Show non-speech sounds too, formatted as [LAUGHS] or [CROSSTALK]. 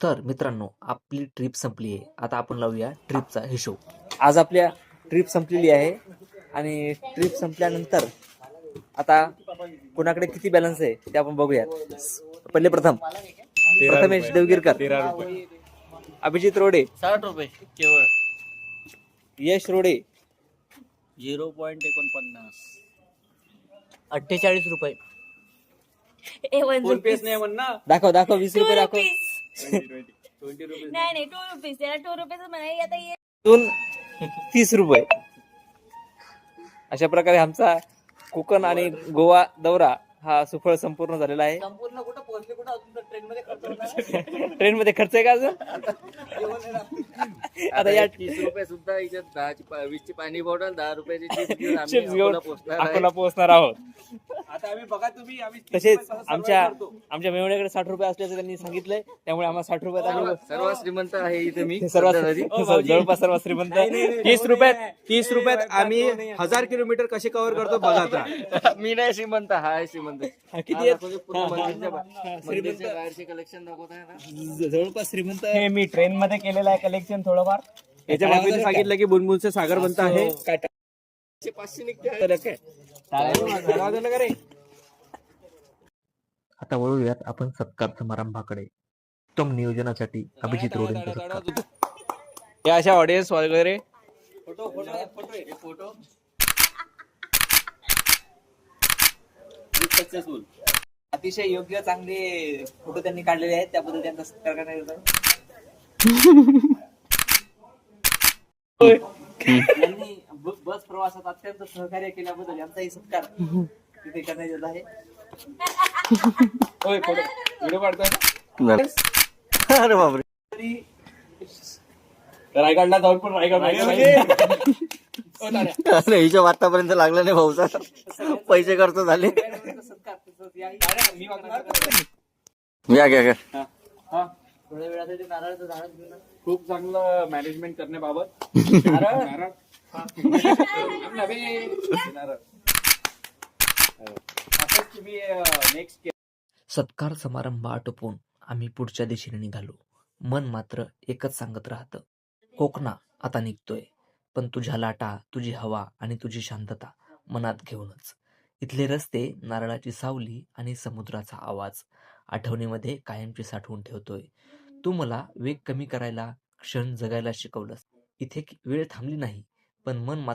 तर मित्रांनो आपली ट्रिप संपली आहे. आता आपण लावूया ट्रिपचा हिशोब. आज आपल्या ट्रिप संपलेली आहे आणि ट्रिप संपल्यानंतर आता कोणाकडे किती बॅलन्स आहे ते आपण बघूयात. पहिले प्रथम प्रथमेश देवगिरकर. अभिजित रोडे. साठ रुपये केवळ. यश रोडे. झिरो पॉईंट एकोणपन्नास. अठ्ठेचाळीस रुपये. पेच नाही दाखव दाखव वीस रुपये दाखव. नाही नाही टू रुपीज त्याला टू रुपीज म्हणाले. आता ये. दोन तीस रुपये. अशा प्रकारे आमचा कोकण आणि गोवा दौरा हा सुफळ संपूर्ण झालेला आहे. संपूर्ण कुठं पोहोचले कुठं? अजून ट्रेन मध्ये खर्च होता ट्रेन मध्ये खर्च आहे का अजून? आता या तीस रुपये सुद्धा याच्यात दहाची वीसची पाणी बॉटल दहा रुपयाची चिप्स घेऊन आम्ही चिप्स घेऊन अकोला पोहोचणार आहे. अकोला पोहोचणार आहोत. आता आम्ही बघा तुम्ही आम्ही तसेच आमच्या आमच्या मेवण्याकडे साठ रुपये असल्याचं त्यांनी सांगितलंय. त्यामुळे आम्हाला साठ रुपयात आम्ही सर्व श्रीमंत आहे इथे मी सर्वात. जवळपास सर्वात श्रीमंत. तीस रुपयात तीस रुपयात आम्ही हजार किलोमीटर कसे कव्हर करतो बघा आता. मी नाही श्रीमंत हा आहे श्रीमंत. किती हा कलेक्शन दाखवत जवळपास श्रीमंत हे मी ट्रेन मध्ये केलेलं आहे कलेक्शन थोडंफार. याच्या बाजूला सांगितलं की बुनबुनचं सागर बनत आहे. पाचशे पाचशे निघते. आता वळूयात आपण सत्कार समारंभाकडे. उत्तम नियोजनासाठी अभिजित रोडेंचा सत्कार. या अशा ऑडियन्स वगैरे. सक्सेसफुल अतिशय योग्य चांगले फोटो त्यांनी काढलेले आहेत. त्याबद्दल त्यांचा सत्कार करण्यात येत [LAUGHS] बस प्रवासात अत्यंत सहकार्य केल्याबद्दल यांचाही सत्कार तिथे करण्यात येत आहे. व्हिडिओ काढतोय अरे बापरे. रायगडला जाऊन पण रायगड अरे हिशोब आतापर्यंत लागला नाही भाऊचा पैसे खर्च झाले. या घ्या घ्या थोड्या वेळासाठी नारळाचं झाड घेऊन खूप चांगलं मॅनेजमेंट करण्याबाबत. नारळ. नवे नारळ. असंच तुम्ही नेक्स्ट सत्कार समारंभ आटोपून आम्ही पुढच्या दिशेने निघालो. मन मात्र एकच सांगत राहतं. कोकणा आता निघतोय. पण तुझ्या लाटा तुझी हवा आणि तुझी शांतता मनात घेऊनच. इथले रस्ते नारळाची सावली आणि समुद्राचा आवाज. आठवणीमध्ये कायमची साठवून ठेवतोय. तू मला वेग कमी करायला क्षण जगायला शिकवलंस. इथे वेळ थांबली नाही पण मन मात्र